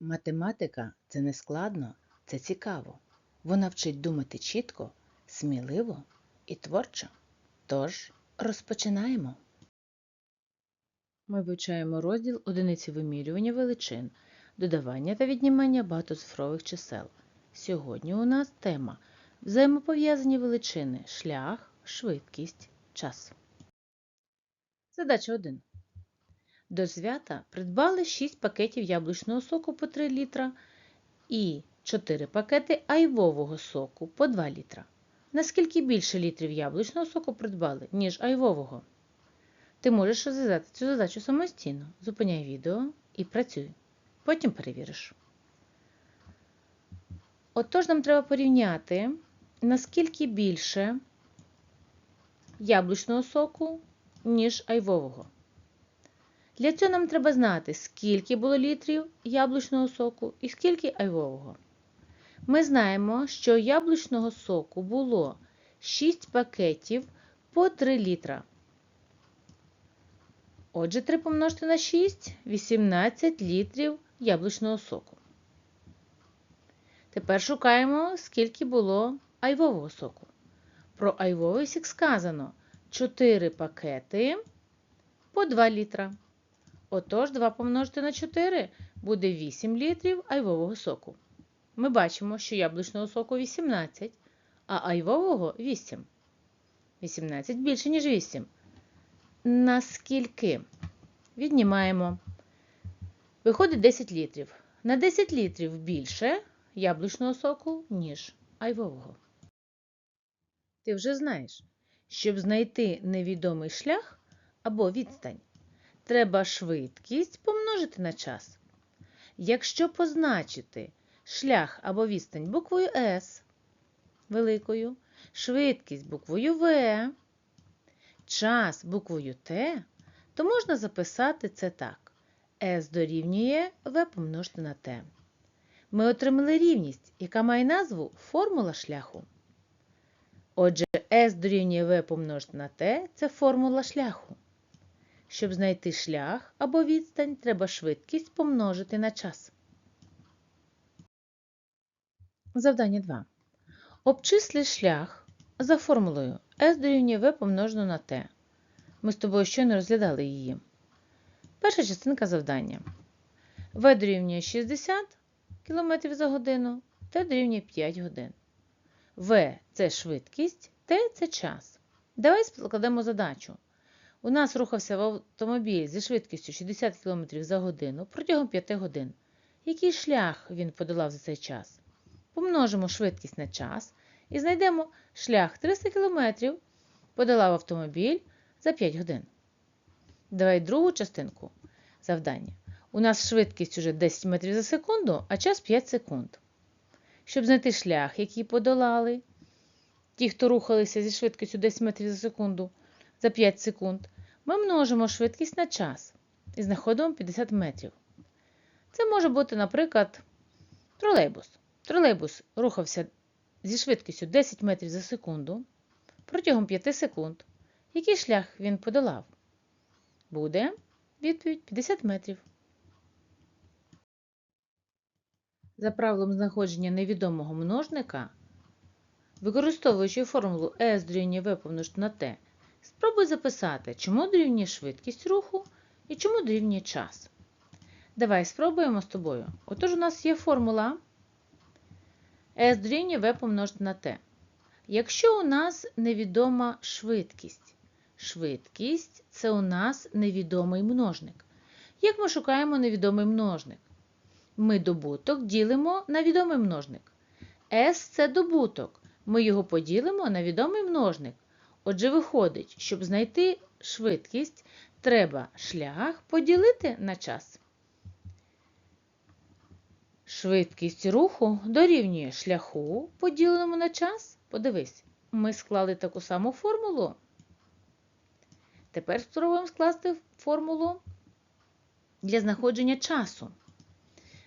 Математика це не складно, це цікаво. Вона вчить думати чітко, сміливо і творчо. Тож розпочинаємо. Ми вивчаємо розділ одиниці вимірювання величин, додавання та віднімання багатоцифрових чисел. Сьогодні у нас тема взаємопов'язані величини шлях, швидкість, час. Задача 1. До свята придбали 6 пакетів яблучного соку по 3 літра і 4 пакети айвового соку по 2 літра. Наскільки більше літрів яблучного соку придбали, ніж айвового? Ти можеш розв'язати цю задачу самостійно. Зупиняй відео і працюй. Потім перевіриш. Отож, нам треба порівняти, наскільки більше яблучного соку, ніж айвового. Для цього нам треба знати, скільки було літрів яблучного соку і скільки айвового. Ми знаємо, що яблучного соку було 6 пакетів по 3 літра. Отже, 3 помножити на 6 – 18 літрів яблучного соку. Тепер шукаємо, скільки було айвового соку. Про айвовий сік сказано 4 пакети по 2 літра. Отож, 2 помножити на 4 буде 8 літрів айвового соку. Ми бачимо, що яблучного соку 18, а айвового 8. 18 більше, ніж 8. Наскільки? Віднімаємо. Виходить 10 літрів. На 10 літрів більше яблучного соку, ніж айвового. Ти вже знаєш, щоб знайти невідомий шлях або відстань, треба швидкість помножити на час. Якщо позначити шлях або відстань буквою S великою, швидкість буквою V, час буквою T, то можна записати це так. S дорівнює V помножити на T. Ми отримали рівність, яка має назву формула шляху. Отже, S дорівнює V помножити на T – це формула шляху. Щоб знайти шлях або відстань, треба швидкість помножити на час. Завдання 2. Обчисли шлях за формулою S дорівнює V помножено на T. Ми з тобою щойно розглядали її. Перша частинка завдання. V дорівнює 60 км за годину, T дорівнює 5 годин. V – це швидкість, T – це час. Давай складемо задачу. У нас рухався в автомобіль зі швидкістю 60 км за годину протягом 5 годин. Який шлях він подолав за цей час? Помножимо швидкість на час і знайдемо шлях 300 км подолав автомобіль за 5 годин. Давай другу частинку завдання. У нас швидкість уже 10 метрів за секунду, а час 5 секунд. Щоб знайти шлях, який подолали ті, хто рухалися зі швидкістю 10 метрів за секунду за 5 секунд, ми множимо швидкість на час і знаходимо 50 метрів. Це може бути, наприклад, тролейбус. Тролейбус рухався зі швидкістю 10 метрів за секунду протягом 5 секунд. Який шлях він подолав? Буде відповідь 50 метрів. За правилом знаходження невідомого множника, використовуючи формулу S дорівнює V помножити на T, спробуй записати, чому дорівнює швидкість руху і чому дорівнює час. Давай спробуємо з тобою. Отож, у нас є формула S дорівнює V помножити на T. Якщо у нас невідома швидкість, швидкість це у нас невідомий множник. Як ми шукаємо невідомий множник? Ми добуток ділимо на відомий множник. S це добуток. Ми його поділимо на відомий множник. Отже, виходить, щоб знайти швидкість, треба шлях поділити на час. Швидкість руху дорівнює шляху, поділеному на час. Подивись, ми склали таку саму формулу. Тепер спробуємо скласти формулу для знаходження часу.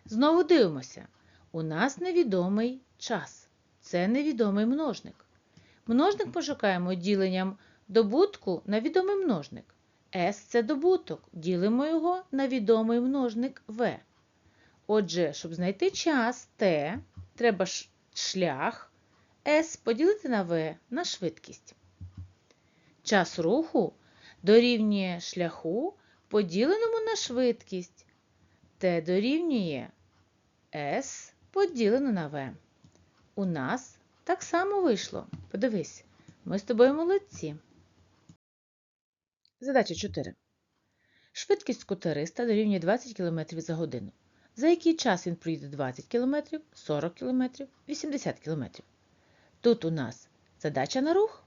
Знову дивимося. У нас невідомий час. Це невідомий множник. Множник пошукаємо діленням добутку на відомий множник. S – це добуток. Ділимо його на відомий множник V. Отже, щоб знайти час Т, треба шлях С поділити на В на швидкість. Час руху дорівнює шляху, поділеному на швидкість. Т дорівнює С поділено на В. У нас так само вийшло. Подивись, ми з тобою молодці. Задача 4. Швидкість скутериста дорівнює 20 км за годину. За який час він проїде 20 км, 40 км, 80 км. Тут у нас задача на рух.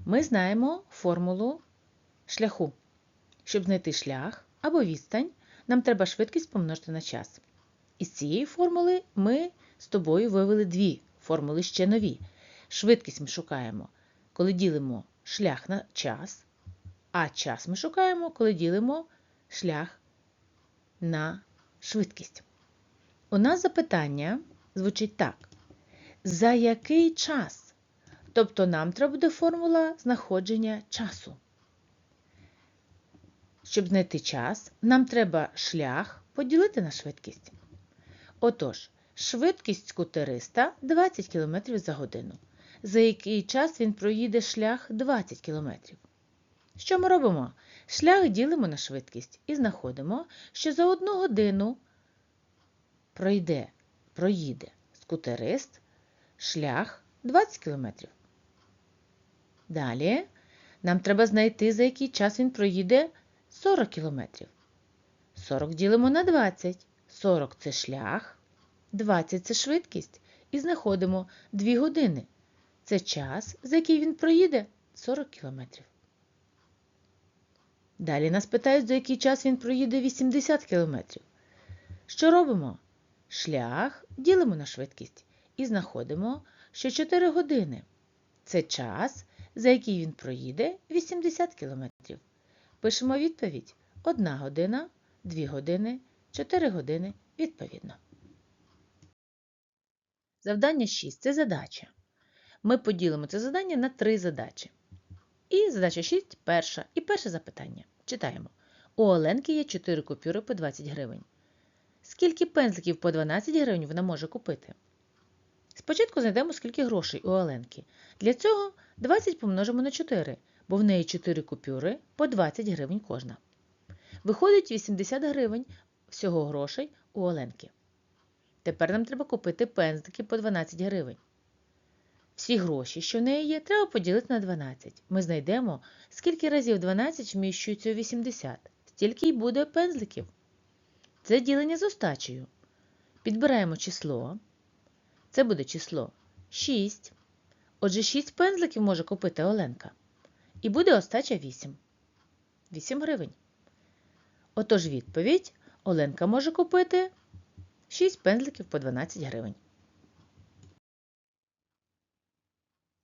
Ми знаємо формулу шляху. Щоб знайти шлях або відстань, нам треба швидкість помножити на час. Із цієї формули ми з тобою вивели дві формули ще нові. Швидкість ми шукаємо, коли ділимо шлях на час, а час ми шукаємо, коли ділимо шлях на швидкість. У нас запитання звучить так: за який час? Тобто нам треба буде формула знаходження часу. Щоб знайти час, нам треба шлях поділити на швидкість. Отож, швидкість скутериста 20 км за годину. За який час він проїде шлях 20 км. Що ми робимо? Шлях ділимо на швидкість і знаходимо, що за одну годину пройде, проїде скутерист шлях 20 км. Далі нам треба знайти, за який час він проїде 40 км. 40 ділимо на 20. 40 це шлях, 20 це швидкість. І знаходимо 2 години. Це час, за який він проїде 40 км. Далі нас питають, за який час він проїде 80 км. Що робимо? Шлях ділимо на швидкість і знаходимо, що 4 години це час, за який він проїде 80 км. Пишемо відповідь 1 година, 2 години, 4 години відповідно. Завдання 6 це задача. Ми поділимо це завдання на три задачі. І задача 6 перша. І перше запитання. Читаємо. У Оленки є 4 купюри по 20 гривень. Скільки пензликів по 12 гривень вона може купити? Спочатку знайдемо, скільки грошей у Оленки. Для цього 20 помножимо на 4, бо в неї 4 купюри по 20 гривень кожна. Виходить 80 гривень всього грошей у Оленки. Тепер нам треба купити пензлики по 12 гривень. Всі гроші, що в неї є, треба поділити на 12. Ми знайдемо, скільки разів 12 вміщується у 80. Стільки й буде пензликів. Це ділення з остачею. Підбираємо число. Це буде число 6. Отже, 6 пензликів може купити Оленка. І буде остача 8. 8 гривень. Отож відповідь Оленка може купити 6 пензликів по 12 гривень.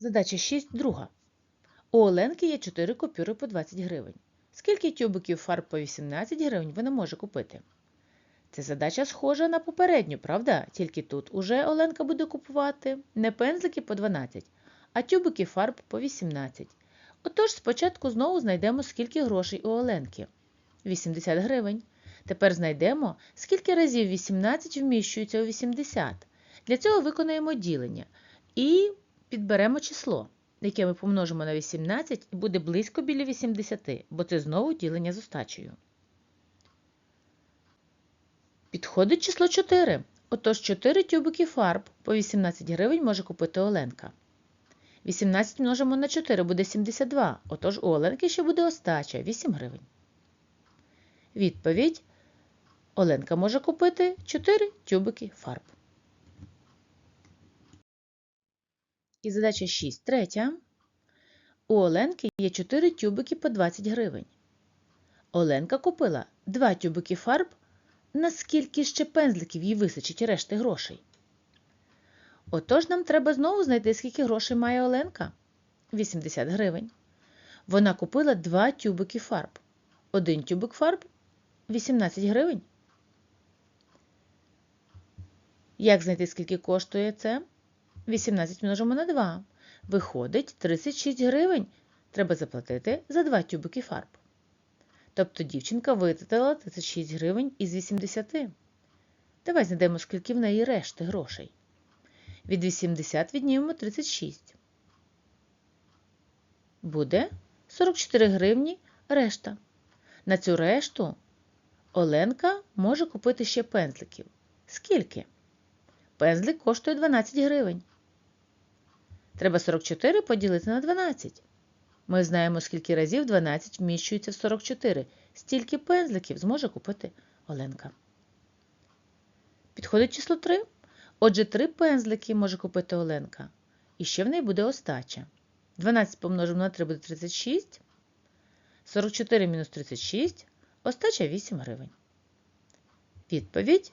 Задача 6 друга. У Оленки є 4 купюри по 20 гривень. Скільки тюбиків фарб по 18 гривень вона може купити? Це задача схожа на попередню, правда? Тільки тут уже Оленка буде купувати не пензлики по 12, а тюбики фарб по 18. Отож, спочатку знову знайдемо, скільки грошей у Оленки. 80 гривень. Тепер знайдемо, скільки разів 18 вміщується у 80. Для цього виконаємо ділення і підберемо число, яке ми помножимо на 18 і буде близько біля 80, бо це знову ділення з остачею. Підходить число 4. Отож 4 тюбики фарб по 18 гривень може купити Оленка. 18 множимо на 4 буде 72. Отож у Оленки ще буде остача 8 гривень. Відповідь. Оленка може купити 4 тюбики фарб. І задача 6. Третя. У Оленки є 4 тюбики по 20 гривень. Оленка купила 2 тюбики фарб. Наскільки ще пензликів їй височить решти грошей? Отож нам треба знову знайти, скільки грошей має Оленка. 80 гривень. Вона купила 2 тюбики фарб. Один тюбик фарб 18 гривень. Як знайти, скільки коштує це? 18 множимо на 2. Виходить 36 гривень. Треба заплатити за 2 тюбики фарб. Тобто дівчинка витратила 36 гривень із 80. Давай знайдемо, скільки в неї решти грошей. Від 80 віднімемо 36. Буде 44 гривні решта. На цю решту Оленка може купити ще пензликів. Скільки? Пензлик коштує 12 гривень. Треба 44 поділити на 12. Ми знаємо, скільки разів 12 вміщується в 44. Стільки пензликів зможе купити Оленка. Підходить число 3. Отже, 3 пензлики може купити Оленка. І ще в неї буде остача. 12 помножимо на 3 буде 36. 44 мінус 36. Остача 8 гривень. Відповідь.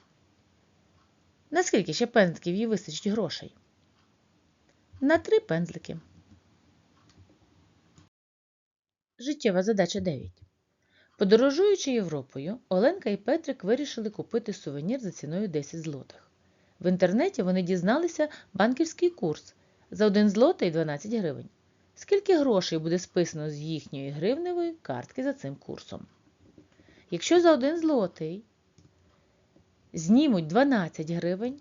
Наскільки ще пензликів їй вистачить грошей? На 3 пензлики. Життєва задача 9. Подорожуючи Європою, Оленка і Петрик вирішили купити сувенір за ціною 10 злотих. В інтернеті вони дізналися банківський курс за 1 злотий 12 гривень. Скільки грошей буде списано з їхньої гривневої картки за цим курсом? Якщо за 1 злотий знімуть 12 гривень,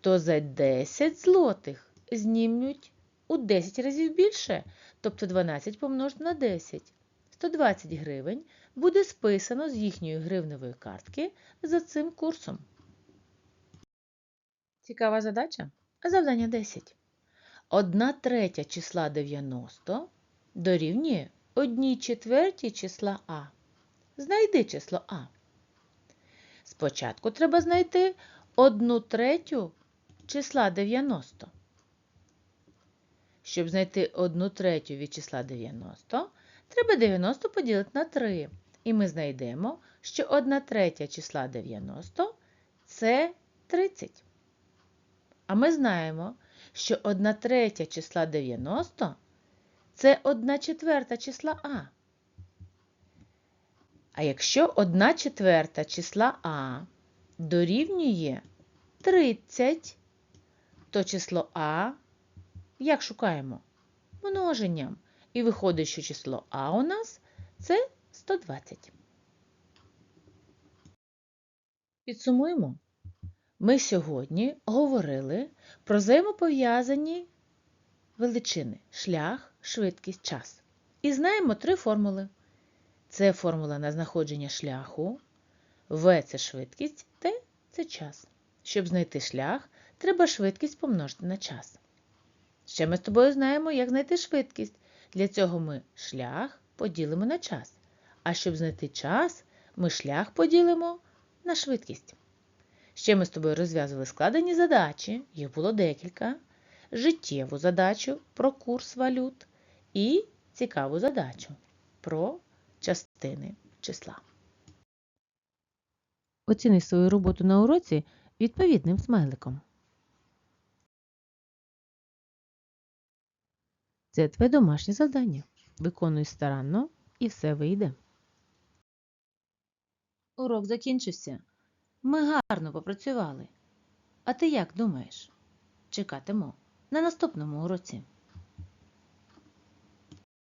то за 10 злотих знімуть у 10 разів більше, тобто 12 помножити на 10. 120 гривень буде списано з їхньої гривневої картки за цим курсом. Цікава задача? Завдання 10. 1 третя числа 90 дорівнює 1 четвертій числа А. Знайди число А. Спочатку треба знайти 1 третю числа 90. Щоб знайти 1 третю від числа 90, треба 90 поділити на 3. І ми знайдемо, що 1 третя числа 90 це 30. А ми знаємо, що 1 третя числа 90 це 1 четверта числа А. А якщо 1 четверта числа А дорівнює 30, то число А як шукаємо? Множенням. І виходить, що число А у нас це 120. Підсумуємо. Ми сьогодні говорили про взаємопов'язані величини шлях, швидкість, час. І знаємо три формули. Це формула на знаходження шляху, В це швидкість, Т це час. Щоб знайти шлях, треба швидкість помножити на час. Ще ми з тобою знаємо, як знайти швидкість. Для цього ми шлях поділимо на час. А щоб знайти час, ми шлях поділимо на швидкість. Ще ми з тобою розв'язували складені задачі, їх було декілька, життєву задачу про курс валют і цікаву задачу про частини числа. Оціни свою роботу на уроці відповідним смайликом. Це твоє домашнє завдання. Виконуй старанно і все вийде. Урок закінчився. Ми гарно попрацювали. А ти як думаєш? Чекатиму на наступному уроці.